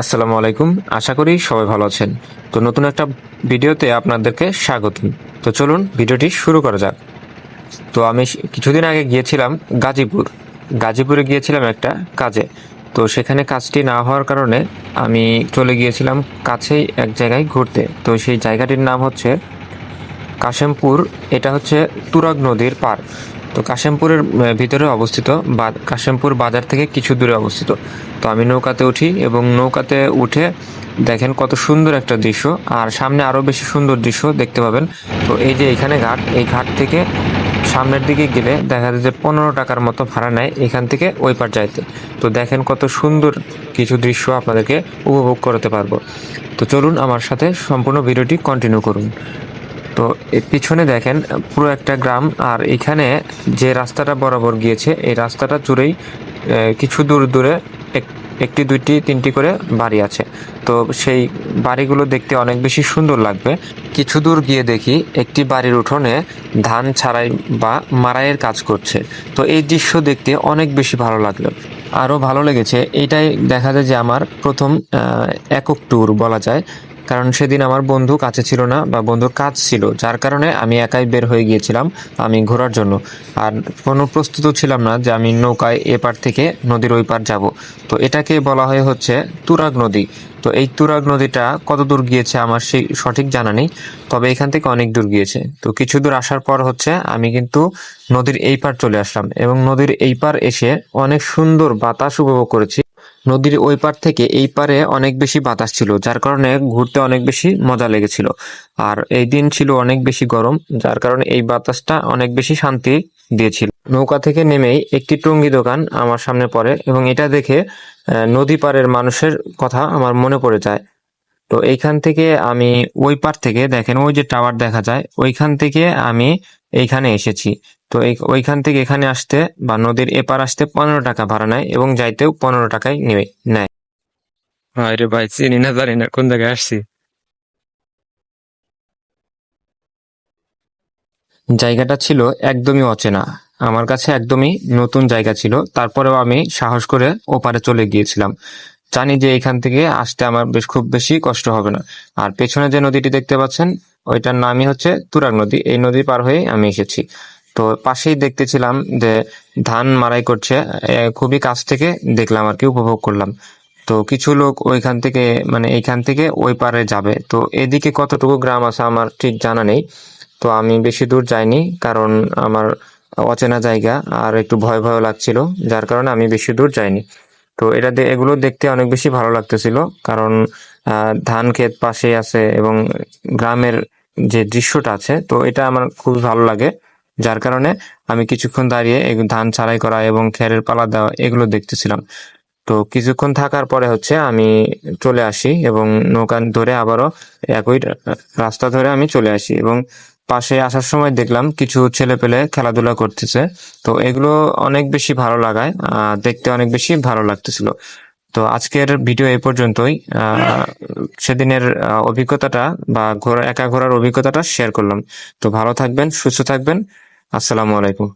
আসসালামু আলাইকুম। আশা করি সবাই ভালো আছেন। তো নতুন একটা ভিডিওতে আপনাদেরকে স্বাগত তো চলুন ভিডিওটি শুরু করা যাক। তো আমি কিছুদিন আগে গিয়েছিলাম গাজীপুর। গাজীপুরে গিয়েছিলাম একটা কাজে। তো সেখানে কাজটি না হওয়ার কারণে আমি চলে গিয়েছিলাম কাছেই এক জায়গায় ঘুরতে। তো সেই জায়গাটির নাম হচ্ছে কাশেমপুর। এটা হচ্ছে তুরাগ নদীর পার তো কাশেমপুরের ভিতরে অবস্থিত বা, কাশেমপুর বাজার থেকে কিছু দূরে অবস্থিত। তো আমি নৌকাতে উঠি এবং নৌকাতে উঠে দেখেন কত সুন্দর একটা দৃশ্য। আর সামনে আরও বেশি সুন্দর দৃশ্য দেখতে পাবেন। তো এই যে এখানে ঘাট, এই ঘাট থেকে সামনের দিকে গেলে দেখা যায় যে পনেরো টাকার মতো ভাড়া নেয় এখান থেকে ওই পার যাইতে। তো দেখেন কত সুন্দর কিছু দৃশ্য আপনাদেরকে উপভোগ করতে পারব। তো চলুন আমার সাথে সম্পূর্ণ ভিডিওটি কন্টিনিউ করুন। তো পিছনে দেখেন, পুরো একটা গ্রাম, আর এখানে যে রাস্তাটা বরাবর গিয়েছে, এই রাস্তাটা জুড়েই কিছু দূর দূরে এক- একটি, দুইটি, তিনটি করে বাড়ি আছে। তো সেই বাড়িগুলো দেখতে অনেক বেশি সুন্দর লাগবে। কিছু দূর গিয়ে দেখি, একটি বাড়ির উঠোনে ধান ছাড়াই বা মারাইয়ের কাজ করছে। তো এই দৃশ্য দেখতে অনেক বেশি ভালো লাগল। আরও ভালো লেগেছে, এটাই দেখা যায় যে আমার প্রথম একক ট্যুর বলা যায়। কারণ সেদিন আমার বন্ধু কাছে ছিল না বা বন্ধুর কাজ ছিল, যার কারণে আমি একাই বের হয়ে গিয়েছিলাম, আমি ঘোরার জন্য। আর কোনো প্রস্তুত ছিলাম না যে আমি নৌকায় এপার থেকে নদীর ওই পার যাব। তো এটাকে বলা হয় হচ্ছে তুরাগ নদী। তো এই তুরাগ নদীটা কত দূর গিয়েছে আমার সেই সঠিক জানা নেই, তবে এখান থেকে অনেক দূর গিয়েছে। তো কিছু দূর আসার পর হচ্ছে আমি কিন্তু নদীর এই পার চলে আসলাম এবং নদীর এই পার এসে অনেক সুন্দর বাতাস উপভোগ করেছি। নদীর ওই পার থেকে এই পারে অনেক বেশি বাতাস ছিল, যার কারণে ঘুরতে অনেক বেশি মজা লেগেছিল। আর এই দিন ছিল অনেক বেশি গরম, যার কারণে এই বাতাসটা অনেক বেশি শান্তি দিয়েছিল। নৌকা থেকে নেমেই একটি টঙ্গি দোকান আমার সামনে পড়ে এবং এটা দেখে নদী পারের মানুষের কথা আমার মনে পড়ে যায়। তো এইখান থেকে আমি ওই পার থেকে দেখেন ওই যে টাওয়ার দেখা যায় ওইখান থেকে আমি এইখানে এসেছি। তো ওইখান থেকে এখানে আসতে বা নদীর এপার আসতে পনেরো টাকা ভাড়া নেয় এবং যাইতেও পনেরো টাকায় নেবে নেয়। আরে ভাই চিনি না জানি না কোন জায়গায় আসছি? জায়গাটা ছিল একদমই অচেনা। আমার কাছে একদমই নতুন জায়গা ছিল। তারপরেও আমি সাহস করে ওপারে চলে গিয়েছিলাম। জানি যে এখান থেকে আসতে আমার বেশ খুব বেশি কষ্ট হবে না। আর পেছনে যে নদীটি দেখতে পাচ্ছেন, ওইটার নামই হচ্ছে তুরাগ নদী। এই নদী পার হয়ে আমি এসেছি। তো পাশেই দেখতেছিলাম যে ধান মারাই করছে। খুবই কাছ থেকে দেখলাম আর কি, উপভোগ করলাম। তো কিছু লোক ওইখান থেকে মানে এইখান থেকে ওই পারে যাবে। তো এদিকে কতটুকু গ্রাম আছে আমার ঠিক জানা নেই। তো আমি বেশি দূর যাইনি, কারণ আমার অচেনা জায়গা আর একটু ভয় ভয় লাগছিল। যার কারণে আমি বেশি দূর যাইনি। তো এটা এগুলো দেখতে অনেক বেশি ভালো লাগতেছিল। কারণ ধান ক্ষেত পাশে আছে এবং গ্রামের যে দৃশ্যটা আছে, তো এটা আমার খুব ভালো লাগে। যার কারণে আমি কিছুক্ষণ দাঁড়িয়ে ধান ছাড়াই করা এবং খেরের পালা দেওয়া এগুলো দেখতেছিলাম। তো কিছুক্ষণ থাকার পরে হচ্ছে আমি চলে আসি এবং নৌকা ধরে আবারও একই রাস্তা ধরে আমি চলে আসি এবং পাশে আসার সময় দেখলাম কিছু ছেলে পেলে খেলাধুলা করতেছে। তো এগুলো অনেক বেশি ভালো লাগায় আহ, দেখতে অনেক বেশি ভালো লাগতেছিল। তো আজকের ভিডিও এই পর্যন্তই। সেদিনের অভিজ্ঞতাটা বা ঘোরা একা ঘোরার অভিজ্ঞতাটা শেয়ার করলাম। তো ভালো থাকবেন সুস্থ থাকবেন। আসসালামু আলাইকুম।